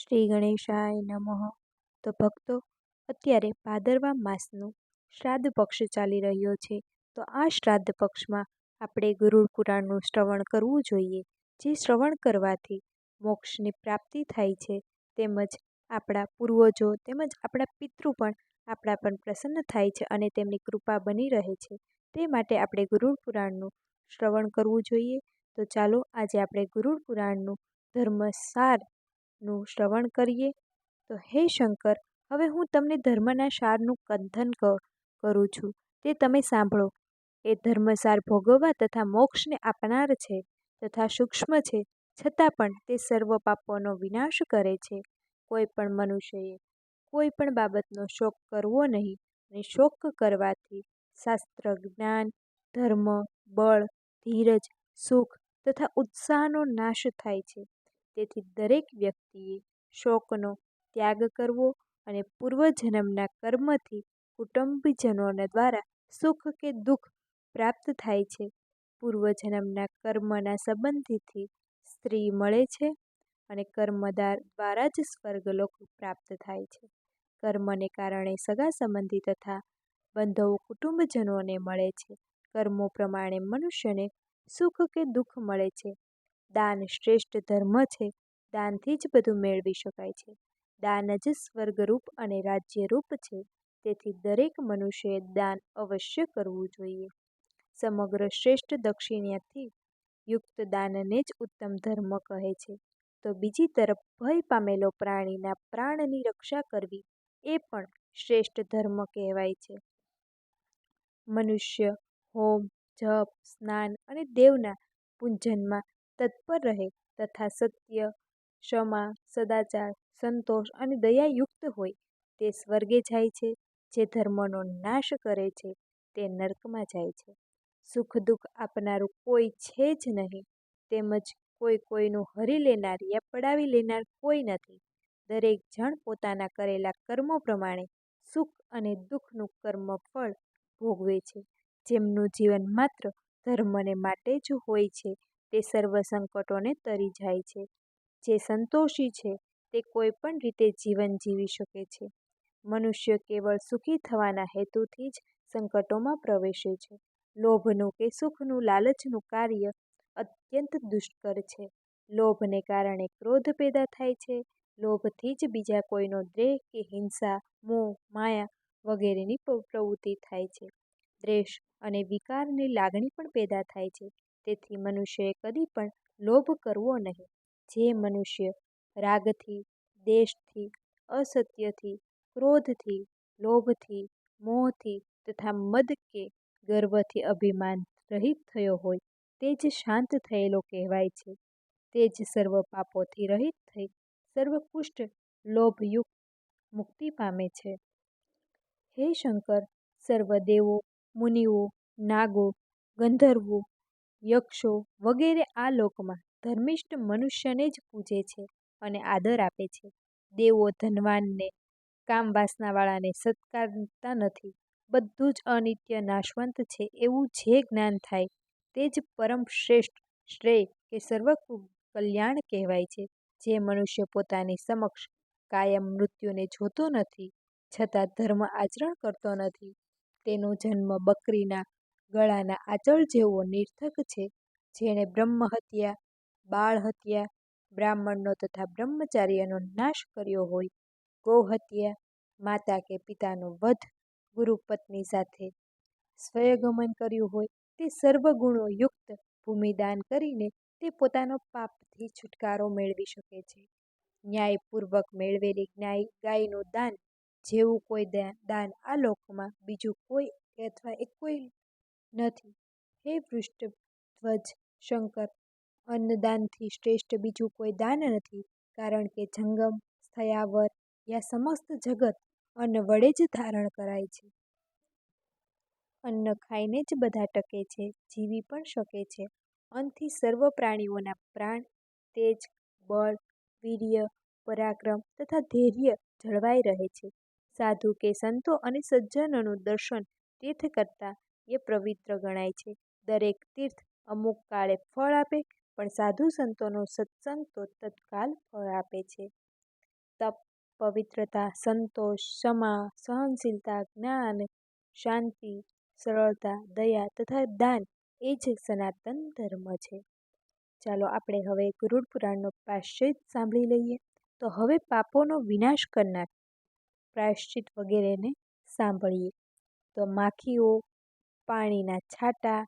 શ્રી ગણેશાય નમઃ. તો ભક્તો, અત્યારે ભાદરવા માસનું શ્રાદ્ધ પક્ષ ચાલી રહ્યો છે. તો આ શ્રાદ્ધ પક્ષમાં આપણે ગુરુડ પુરાણનું શ્રવણ કરવું જોઈએ. જે શ્રવણ કરવાથી મોક્ષની પ્રાપ્તિ થાય છે. તેમજ આપણા પૂર્વજો તેમજ આપણા પિતૃ પણ આપણા પર પ્રસન્ન થાય છે અને તેમની કૃપા બની રહે છે. તે માટે આપણે ગુરુડ પુરાણનું શ્રવણ કરવું જોઈએ. તો ચાલો આજે આપણે ગુરુડ પુરાણનું ધર્મસાર નું શ્રવણ કરીએ? તો હે શંકર, હવે હું તમને ધર્મના સારનું કંથન કરું છું. તે તમે સાંભળો. એ ધર્મસાર ભોગવવા તથા મોક્ષને આપનાર છે તથા સૂક્ષ્મ છે. છતાં પણ તે સર્વ પાપોનો વિનાશ કરે છે. કોઈ પણ મનુષ્યએ કોઈ પણ બાબતનો શોક કરવો નહીં અને શોક કરવાથી શાસ્ત્ર, જ્ઞાન, ધર્મ, બળ, ધીરજ, સુખ તથા ઉત્સાહનો નાશ થાય છે. તેથી દરેક વ્યક્તિએ શોકનો ત્યાગ કરવો અને પૂર્વજન્મના કર્મથી કુટુંબીજનોના દ્વારા સુખ કે દુઃખ પ્રાપ્ત થાય છે. પૂર્વજન્મના કર્મના સંબંધીથી સ્ત્રી મળે છે અને કર્મદાર દ્વારા જ સ્વર્ગલોક પ્રાપ્ત થાય છે. કર્મને કારણે સગા સંબંધી તથા બંધવો કુટુંબજનોને મળે છે. કર્મો પ્રમાણે મનુષ્યને સુખ કે દુઃખ મળે છે. દાન શ્રેષ્ઠ ધર્મ છે, દાનથી જ બધું મેળવી શકાય છે. દાન જ સ્વર્ગરૂપ અને રાજ્યરૂપ છે, તેથી દરેક મનુષ્યએ દાન અવશ્ય કરવું જોઈએ. સમગ્ર શ્રેષ્ઠ દક્ષિણાથી યુક્ત દાનને જ ઉત્તમ ધર્મ કહે છે. તો બીજી તરફ ભય પામેલો પ્રાણીના પ્રાણની રક્ષા કરવી એ પણ શ્રેષ્ઠ ધર્મ કહેવાય છે. મનુષ્ય, હોમ, જપ, સ્નાન અને દેવના પૂજનમાં તત્પર રહે તથા સત્ય, ક્ષમા, સદાચાર, સંતોષ અને દયાયુક્ત હોય તે સ્વર્ગે જાય છે, જે ધર્મનો નાશ કરે છે, તે નર્કમાં જાય છે. સુખ દુઃખ આપનારું કોઈ છે જ નહીં, તેમજ કોઈ કોઈનું હરી લેનાર યા પડાવી લેનાર કોઈ નથી. દરેક જણ પોતાના કરેલા કર્મો પ્રમાણે સુખ અને દુઃખનું કર્મ ફળ ભોગવે છે, જેમનું જીવન માત્ર ધર્મને માટે જ હોય છે તે સર્વ સંકટોને તરી જાય છે. જે સંતોષી છે, તે કોઈ પણ રીતે જીવન જીવી શકે છે. મનુષ્ય કેવળ સુખી થવાના હેતુથી જ સંકટોમાં પ્રવેશે છે. લોભનું કે સુખનું લાલચનું કાર્ય અત્યંત દુષ્કર છે. લોભને કારણે ક્રોધ પેદા થાય છે. લોભથી જ બીજા કોઈનો દ્રેહ કે હિંસા, મોહ, માયા વગેરેની પ્રવૃત્તિ થાય છે. દ્વેષ અને વિકારની લાગણી પણ પેદા થાય છે. તેથી મનુષ્યએ કદી પણ લોભ કરવો નહીં. જે મનુષ્ય રાગથી, દેશથી, અસત્યથી, ક્રોધથી, લોભથી, મોહથી તથા મદ કે ગર્વથી અભિમાન રહિત થયો હોય તે જ શાંત થયેલો કહેવાય છે. તે જ સર્વ પાપોથી રહિત થઈ સર્વકુષ્ઠ લોભયુક્ત મુક્તિ પામે છે. હે શંકર સર્વ દેવો મુનિઓ, નાગો, ગંધર્વો, યક્ષો વગેરે આ લોકમાં ધર્મિષ્ઠ મનુષ્યને જ પૂજે છે અને આદર આપે છે. દેવો ધનવાનને કામવાસનાવાળાને સત્કારતા નથી. બધું જ અનિત્ય, નાશવંત છે એવું જે જ્ઞાન થાય તે જ પરમ શ્રેષ્ઠ શ્રેય કે સર્વ કલ્યાણ કહેવાય છે. જે મનુષ્ય પોતાની સમક્ષ કાયમ મૃત્યુને જોતો નથી, છતાં ધર્મ આચરણ કરતો નથી તેનો જન્મ બકરીના ગળાના આંચળ જેવો નિરર્થક છે, જેણે બ્રહ્મહત્યા બાળહત્યા બ્રાહ્મણનો તથા બ્રહ્મચાર્યનો નાશ કર્યો હોય. ગૌહત્યા માતા કે પિતાનો વધ ગુરુપત્ની સાથે સ્વયગમન કર્યું હોય, તે સર્વ ગુણો યુક્ત ભૂમિદાન કરીને તે પોતાનો પાપથી છુટકારો મેળવી શકે છે. ન્યાયપૂર્વક મેળવેલી ગાયનું દાન જેવું કોઈ દાન આ લોકમાં બીજું કોઈ અથવા એ કોઈ નથી. હે વૃષભધ્વજ શંકર, અન્નદાનથી શ્રેષ્ઠ બીજું કોઈ દાન નથી, કારણ કે જંગમ, સ્થયાવર યા સમસ્ત જગત અન્ન વડે જ ધારણ કરાય છે. અન્ન ખાઈને જ બધા ટકે છે, જીવી પણ શકે છે. અન્નથી સર્વ પ્રાણીઓના પ્રાણ, તેજ, બળ, વીર્ય, પરાક્રમ તથા ધૈર્ય જળવાઈ રહે છે. સાધુ કે સંતો અને સજ્જનોનું દર્શન તીર્થ કરતાં એ પવિત્ર ગણાય છે. દરેક તીર્થ અમુક કાળે ફળ આપે, પણ સાધુ સંતોનો સત્સંગ તો તત્કાલ ફળ આપે છે. તપ, પવિત્રતા, સંતોષ, ક્ષમા, સહનશીલતા, જ્ઞાન, શાંતિ, સરળતા, દયા તથા દાન એ જ સનાતન ધર્મ છે. ચાલો આપણે હવે ગરુડ પુરાણનો પ્રાશ્ચિત સાંભળી લઈએ. તો હવે પાપોનો વિનાશ કરનાર પ્રાયશ્ચિત વગેરેને સાંભળીએ. તો માખીઓ, પાણીના છાંટા,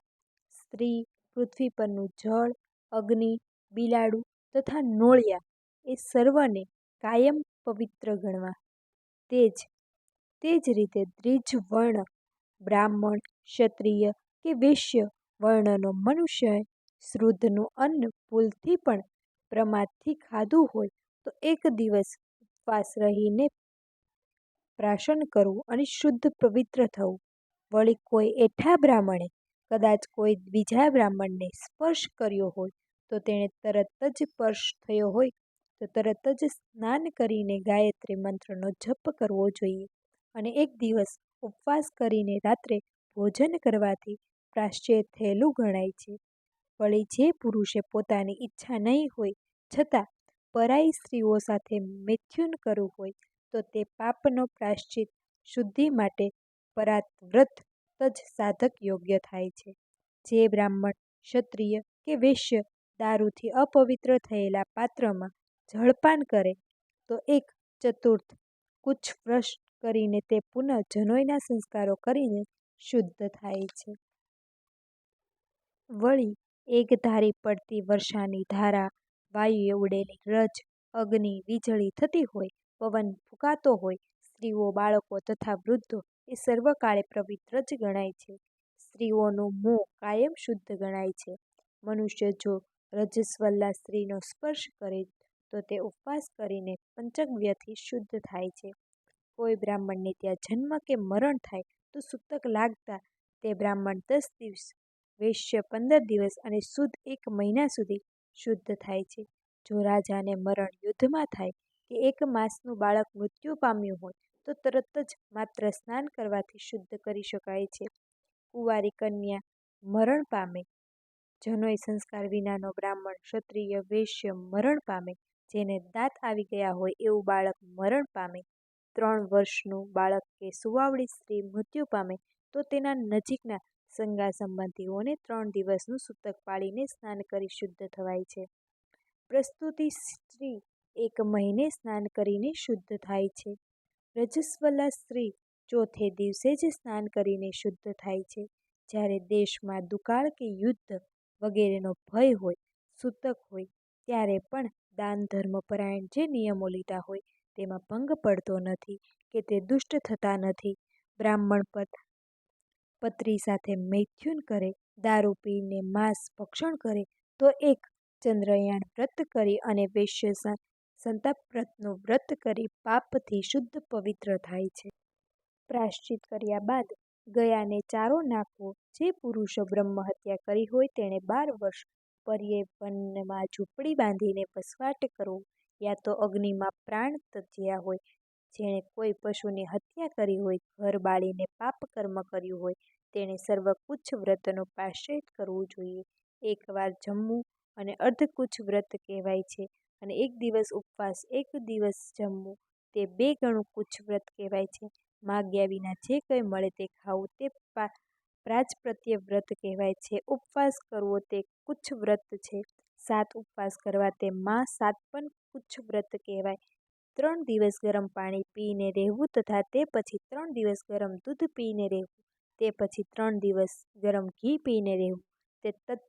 સ્ત્રી પૃથ્વી પરનું જળ, અગ્નિ, બિલાડું તથા નોળિયા એ સર્વને કાયમ પવિત્ર ગણવા. તે જ તે જ રીતે દ્વિજ વર્ણ બ્રાહ્મણ, ક્ષત્રિય કે વૈશ્ય વર્ણનો મનુષ્ય શ્રુદ્ધનું અન્ન ભૂલથી પણ પ્રમાદથી ખાધું હોય તો એક દિવસ ઉપવાસ રહીને પ્રાશન કરવું અને શુદ્ધ પવિત્ર થવું. વળી કોઈ એઠા બ્રાહ્મણે, કદાચ કોઈ બીજા બ્રાહ્મણને સ્પર્શ કર્યો હોય, તો તેણે તરત જ સ્પર્શ થયો હોય, તો તરત જ સ્નાન કરીને ગાયત્રી મંત્રનો જપ કરવો જોઈએ અને એક દિવસ ઉપવાસ કરીને રાત્રે ભોજન કરવાથી પ્રાશ્ચિત થયેલું ગણાય છે. વળી જે પુરુષે પોતાની ઈચ્છા નહીં હોય, છતાં પરાઈ સ્ત્રીઓ સાથે મૈથુન કરવું હોય તો તે પાપનો પ્રાશ્ચિત શુદ્ધિ માટે પરાતવ્રત જ સાધક યોગ્ય થાય છે. જે બ્રાહ્મણ, ક્ષત્રિય કે વૈશ્ય દારૂથી અપવિત્ર થયેલા પાત્રમાં જળપાન કરે, તો એક ચતુર્થ કુચ્છવ્રશ કરીને તે પુનઃ જનોયના સંસ્કારો કરીને શુદ્ધ થાય છે. વળી એક ધારી પડતી વર્ષાની ધારા, વાયુએ ઉડેલી રજ, અગ્નિ, વીજળી થતી હોય પવન ફૂંકાતો હોય, સ્ત્રીઓ, બાળકો તથા વૃદ્ધો એ સર્વકાળે પવિત્ર જ ગણાય છે. સ્ત્રીઓનું મોં કાયમ શુદ્ધ ગણાય છે. મનુષ્ય જો રજસ્વલ્લા સ્ત્રીનો સ્પર્શ કરે, તો તે ઉપવાસ કરીને પંચગવ્યથી શુદ્ધ થાય છે. કોઈ બ્રાહ્મણને ત્યાં જન્મ કે મરણ થાય તો સૂતક લાગતા તે બ્રાહ્મણ દસ દિવસ, વૈશ્ય પંદર દિવસ અને શુદ્ધ એક મહિના સુધી શુદ્ધ થાય છે. જો રાજાને મરણ યુદ્ધમાં થાય કે એક માસનું બાળક મૃત્યુ પામ્યું હોય, તો તરત જ માત્ર સ્નાન કરવાથી શુદ્ધ કરી શકાય છે. કુંવારી કન્યા મરણ પામે. જનોઈ સંસ્કાર વિનાનો બ્રાહ્મણ ક્ષત્રિય વૈશ્ય મરણ પામે. જેને દાંત આવી ગયા હોય એવું બાળક મરણ પામે. ત્રણ વર્ષનું બાળક કે સુવાવડી સ્ત્રી મૃત્યુ પામે, તો તેના નજીકના સંગા સંબંધીઓને ત્રણ દિવસનું સૂતક પાળીને સ્નાન કરી શુદ્ધ થવાય છે. પ્રસ્તુતિ સ્ત્રી એક મહિને સ્નાન કરીને શુદ્ધ થાય છે. રજસ્વલા સ્ત્રી ચોથે દિવસે જ સ્નાન કરીને શુદ્ધ થાય છે. જ્યારે દેશમાં દુકાળ કે યુદ્ધ વગેરેનો ભય હોય, સૂતક હોય, ત્યારે પણ દાન ધર્મપરાયણ જે નિયમો લીધા હોય, તેમાં ભંગ પડતો નથી કે તે દુષ્ટ થતા નથી. બ્રાહ્મણ પદ પત્રી સાથે મૈથુન કરે, દારૂ પીને માંસ ભક્ષણ કરે, તો એક ચંદ્રયાણ વ્રત કરી અને વૈશ્ય સંતાપ વ્રતનું વ્રત કરી પાપથી શુદ્ધ પવિત્ર થાય છે. પ્રાશ્ચિત કર્યા બાદ ગયાને ચારો નાખવો જે પુરુષો બ્રહ્મ હત્યા કરી હોય તેણે બાર વર્ષ પર્યે વનમાં ઝૂંપડી બાંધીને વસવાટ કરવો યા તો અગ્નિમાં પ્રાણ તજ્યા હોય. જેણે કોઈ પશુની હત્યા કરી હોય, ઘર બાળીને પાપ કર્મ કર્યું હોય, તેણે સર્વકુચ્છ વ્રતનો પ્રાયશ્ચિત કરવું જોઈએ. એકવાર જમવું અને અર્ધકુચ્છ વ્રત કહેવાય છે. અને એક દિવસ ઉપવાસ, એક દિવસ જમવું, તે બે ગણું કુચ્છ વ્રત કહેવાય છે. માગ્યા વિના જે કંઈ મળે તે ખાવું, તે પ્રાજપત્ય વ્રત કહેવાય છે. ઉપવાસ કરવો તે કુચ્છ વ્રત છે. સાત ઉપવાસ કરવા તે મા સાતપન કુચ્છ વ્રત કહેવાય. ત્રણ દિવસ ગરમ પાણી પીને રહેવું તથા તે પછી ત્રણ દિવસ ગરમ દૂધ પીને રહેવું, તે પછી ત્રણ દિવસ ગરમ ઘી પીને રહેવું. તે તત્પત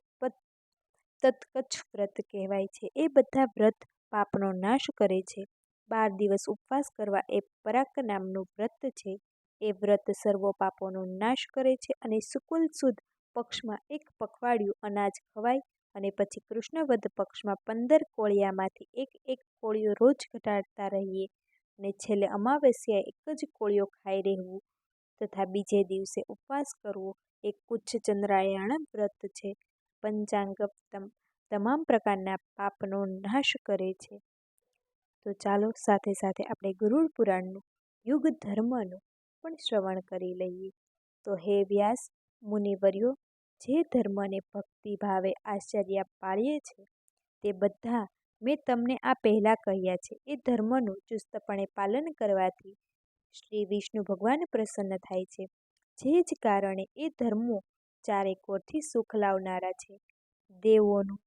તત્કચ્છ વ્રત કહેવાય છે. એ બધા વ્રત પાપનો નાશ કરે છે. બાર દિવસ ઉપવાસ કરવા એ પરાક નામનું વ્રત છે. એ વ્રત સર્વો પાપોનો નાશ કરે છે અને સુકુલ સુદ પક્ષમાં એક પખવાડિયું અનાજ ખવાય અને પછી કૃષ્ણવદ પક્ષમાં પંદર કોળિયામાંથી એક એક કોળિયો રોજ ઘટાડતા રહીએ અને છેલ્લે અમાવસ્યાએ એક જ કોળિયો ખાઈ રહેવું તથા બીજે દિવસે ઉપવાસ કરવો એ કુચ્છ ચંદ્રાયણ વ્રત છે. પંચાંગ તમામ પ્રકારના પાપનો નાશ કરે છે. તો ચાલો સાથે સાથે આપણે ગરુડ પુરાણનું, યુગ ધર્મનું પણ શ્રવણ કરી લઈએ. તો હે વ્યાસ, મુનિવર્યો, જે ધર્મને ભક્તિ ભાવે આશ્ચર્ય પાળીએ છે, તે બધા મેં તમને આ પહેલાં કહ્યા છે. એ ધર્મનું ચુસ્તપણે પાલન કરવાથી શ્રી વિષ્ણુ ભગવાન પ્રસન્ન થાય છે. જે જ કારણે એ ધર્મો ચારે કોરથી સુખ લાવનારા છે. દેવોનું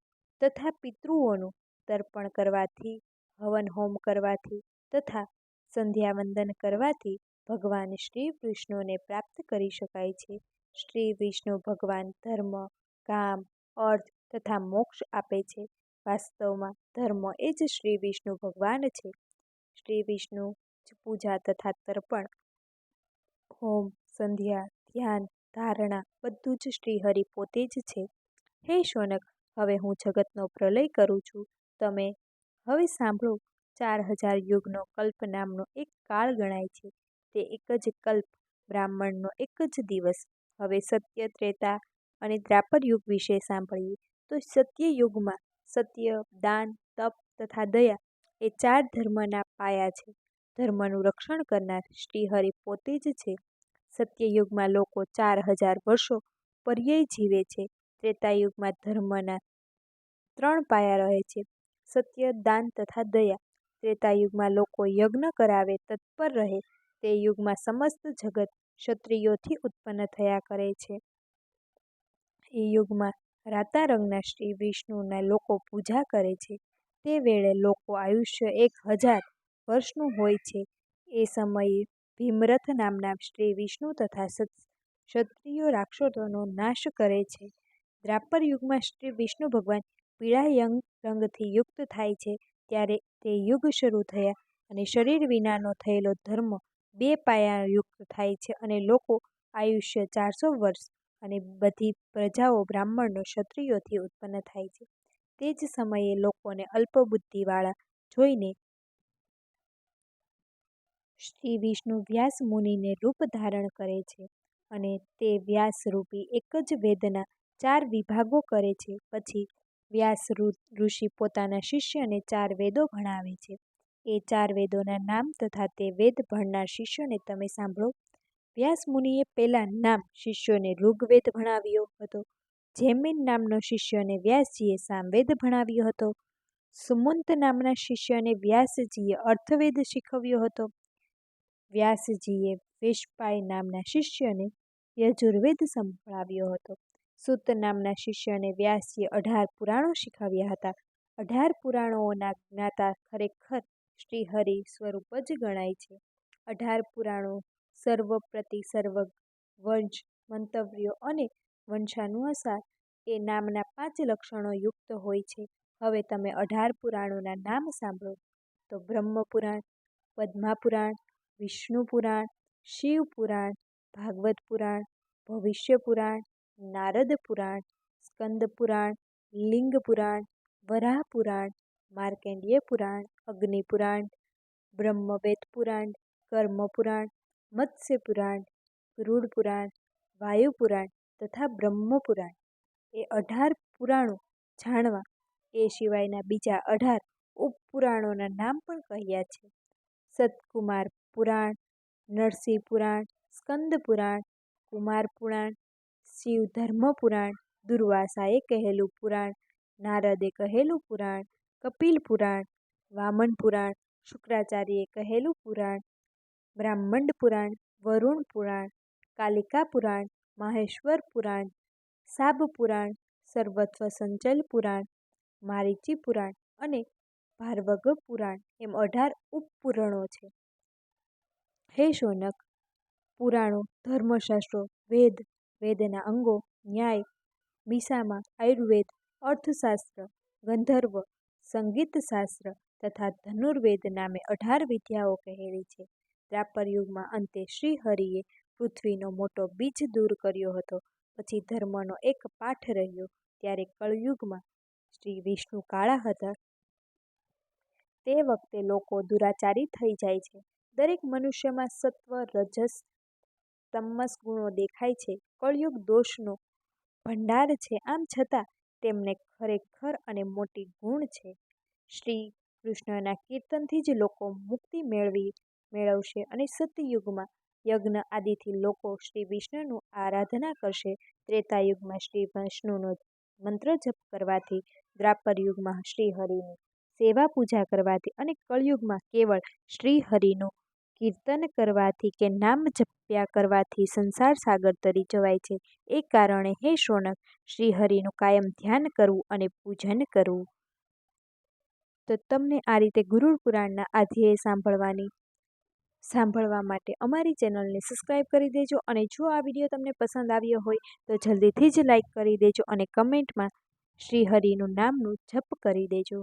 તથા પિતૃઓનું તર્પણ કરવાથી, હવન હોમ કરવાથી તથા સંધ્યાવંદન કરવાથી ભગવાન શ્રી વિષ્ણુને પ્રાપ્ત કરી શકાય છે. શ્રી વિષ્ણુ ભગવાન ધર્મ, કામ, અર્થ તથા મોક્ષ આપે છે. વાસ્તવમાં ધર્મ એ જ શ્રી વિષ્ણુ ભગવાન છે. શ્રી વિષ્ણુ પૂજા તથા તર્પણ, હોમ, સંધ્યા, ધ્યાન ધારણા બધું જ શ્રીહરિ પોતે જ છે. હે શોનક હવે હું જગતનો પ્રલય કરું છું. તમે હવે સાંભળો, ચાર હજાર યુગનો કલ્પ નામનો એક કાળ ગણાય છે. તે એક જ કલ્પ, બ્રાહ્મણનો એક જ દિવસ. હવે સત્ય, ત્રેતા અને દ્રાપર યુગ વિશે સાંભળીએ. તો સત્ય યુગમાં સત્ય, દાન, તપ તથા દયા એ ચાર ધર્મના પાયા છે. ધર્મનું રક્ષણ કરનાર શ્રીહરિ પોતે જ છે. સત્યયુગમાં લોકો ચાર હજાર વર્ષો પર્યય જીવે છે. ત્રેતાયુગમાં ધર્મના ત્રણ પાયા રહે છે. સત્ય, દાન તથા દયા. ત્રેતાયુગમાં લોકો યજ્ઞ કરાવે, તત્પર રહે. તે યુગમાં સમસ્ત જગત ક્ષત્રિયોથી ઉત્પન્ન થયા કરે છે. એ યુગમાં રાતા રંગના શ્રી વિષ્ણુના લોકો પૂજા કરે છે. તે વેળે લોકો આયુષ્ય એક હજાર વર્ષનું હોય છે. એ સમયે ભીમરથ નામના શ્રી વિષ્ણુ તથા ક્ષત્રિયો રાક્ષસોનો નાશ કરે છે. દ્રાપર યુગમાં શ્રી વિષ્ણુ ભગવાન પીળા રંગથી યુક્ત થાય છે. ત્યારે તે યુગ શરૂ થયા અને શરીર વિનાનો થયેલો ધર્મ બે પાયા યુક્ત થાય છે અને લોકો આયુષ્ય ચારસો વર્ષ અને બધી પ્રજાઓ બ્રાહ્મણો ક્ષત્રિયોથી ઉત્પન્ન થાય છે. તે જ સમયે લોકોને અલ્પબુદ્ધિવાળા જોઈને શ્રી વિષ્ણુ વ્યાસ મુનિને રૂપ ધારણ કરે છે અને તે વ્યાસ રૂપી એક જ વેદના ચાર વિભાગો કરે છે. પછી વ્યાસ ઋષિ પોતાના શિષ્યને ચાર વેદો ભણાવે છે. એ ચાર વેદોના નામ તથા તે વેદ ભણનાર શિષ્યોને તમે સાંભળો. વ્યાસ મુનિએ પહેલા નામ શિષ્યોને ઋગ્વેદ ભણાવ્યો હતો. જેમિન નામનો શિષ્યને વ્યાસજીએ સામવેદ ભણાવ્યો હતો. સુમંત નામના શિષ્યને વ્યાસજીએ અર્થવેદ શીખવ્યો હતો. વ્યાસજીએ વેશપાય નામના શિષ્યને યજુર્વેદ સંભળાવ્યો હતો. સૂત નામના શિષ્યને વ્યાસજીએ અઢાર પુરાણો શીખવ્યા હતા. અઢાર પુરાણોના જ્ઞાતા ખરેખર શ્રીહરિ સ્વરૂપ જ ગણાય છે. અઢાર પુરાણો સર્વ પ્રતિ સર્વ વંશ, મંતવ્યો અને વંશાનુસાર એ નામના પાંચ લક્ષણો યુક્ત હોય છે. હવે તમે અઢાર પુરાણોના નામ સાંભળો. તો બ્રહ્મપુરાણ, પદ્માપુરાણ વિષ્ણુ પુરાણ, શિવ પુરાણ, ભાગવત પુરાણ, ભવિષ્ય પુરાણ, નારદ પુરાણ, સ્કંદ પુરાણ, લિંગ પુરાણ, વરાહ પુરાણ માર્કેન્ડીય પુરાણ, અગ્નિ પુરાણ, બ્રહ્મવેદ પુરાણ, કર્મ પુરાણ, મત્સ્ય પુરાણ ગરુડ પુરાણ, વાયુ પુરાણ તથા બ્રહ્મ પુરાણ. એ અઢાર પુરાણો જાણવા એ સિવાયના બીજા અઢાર ઉપપુરાણોના નામ પણ કહ્યા છે. સતકુમાર પુરાણ, નરસિંહ પુરાણ, સ્કંદ પુરાણ, કુમાર પુરાણ, શિવ ધર્મ પુરાણ, દુર્વાસાએ કહેલું પુરાણ, નારદે કહેલું પુરાણ, કપિલ પુરાણ, વામન પુરાણ શુક્રાચાર્યે કહેલું પુરાણ, બ્રાહ્મંડ પુરાણ, વરુણ પુરાણ, કાલિકા પુરાણ, માહેશ્વર પુરાણ, સાબ પુરાણ સર્વત્વ સંચલ પુરાણ, મારીચી પુરાણ અને ભારવગ પુરાણ એમ અઢાર ઉપપુરાણો છે. હે શૌનક, પુરાણો, ધર્મશાસ્ત્રો, વેદ, વેદના અંગો, ન્યાય મીસામાં આયુર્વેદ, અર્થશાસ્ત્ર, ગંધર્વ, સંગીતશાસ્ત્ર તથા ધનુર્વેદ નામે અઢાર વિદ્યાઓ કહેલી છે. દ્વાપર યુગમાં અંતે શ્રીહરિએ પૃથ્વીનો મોટો બીજ દૂર કર્યો હતો. પછી ધર્મનો એક પાઠ રહ્યો. ત્યારે કળયુગમાં શ્રી વિષ્ણુ કાળા હતા. તે વખતે લોકો દુરાચારી થઈ જાય છે. દરેક મનુષ્યમાં સત્વ, રજસ, તમસ ગુણો દેખાય છે, કળયુગ દોષનો ભંડાર છે. આમ છતાં તેમને ખરેખર અને મોટી ગુણ છે. શ્રી કૃષ્ણના કીર્તનથી જ લોકો મુક્તિ મેળવી, મેળવશે અને સત્યયુગમાં યજ્ઞ આદિથી લોકો શ્રી વિષ્ણુનું આરાધના કરશે. ત્રેતાયુગમાં શ્રી વિષ્ણુનો મંત્ર જપ કરવાથી દ્વાપર યુગમાં શ્રી હરિની સેવા પૂજા કરવાથી અને કળયુગમાં કેવળ શ્રી હરિનું કીર્તન કરવાથી કે નામ જપ્યા કરવાથી સંસાર સાગર તરી જવાય છે એ કારણે હે શોનક શ્રીહરિનું કાયમ ધ્યાન કરવું અને પૂજન કરવું. તો તમને આ રીતે ગુરુર પુરાણના આધ્યેય સાંભળવાની, સાંભળવા માટે અમારી ચેનલને સબસ્ક્રાઈબ કરી દેજો અને જો આ વીડિયો તમને પસંદ આવ્યો હોય, તો જલ્દીથી જ લાઈક કરી દેજો અને કમેન્ટમાં શ્રી હરિનું નામનું જપ કરી દેજો